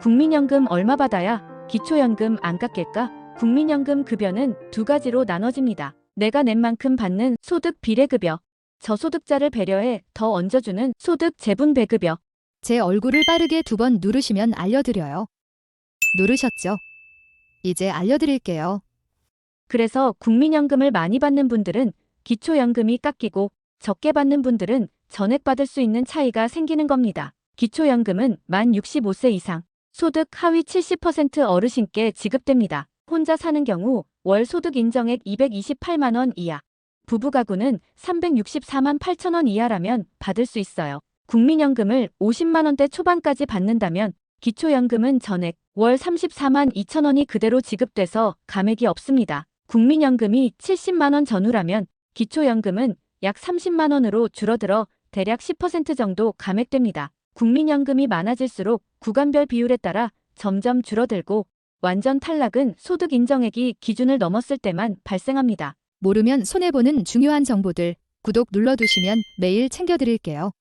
국민연금 얼마 받아야 기초연금 안 깎일까? 국민연금 급여는 두 가지로 나눠집니다. 내가 낸 만큼 받는 소득 비례급여, 저소득자를 배려해 더 얹어주는 소득 재분 배급여. 제 얼굴을 빠르게 두 번 누르시면 알려드려요. 누르셨죠? 이제 알려드릴게요. 그래서 국민연금을 많이 받는 분들은 기초연금이 깎이고 적게 받는 분들은 전액 받을 수 있는 차이가 생기는 겁니다. 기초연금은 만 65세 이상, 소득 하위 70% 어르신께 지급됩니다. 혼자 사는 경우 월 소득 인정액 228만 원 이하, 부부 가구는 364만 8천 원 이하라면 받을 수 있어요. 국민연금을 50만 원대 초반까지 받는다면 기초연금은 전액 월 34만 2천 원이 그대로 지급돼서 감액이 없습니다. 국민연금이 70만 원 전후라면 기초연금은 약 30만 원으로 줄어들어 대략 10% 정도 감액됩니다. 국민연금이 많아질수록 구간별 비율에 따라 점점 줄어들고 완전 탈락은 소득 인정액이 기준을 넘었을 때만 발생합니다. 모르면 손해보는 중요한 정보들 구독 눌러두시면 매일 챙겨드릴게요.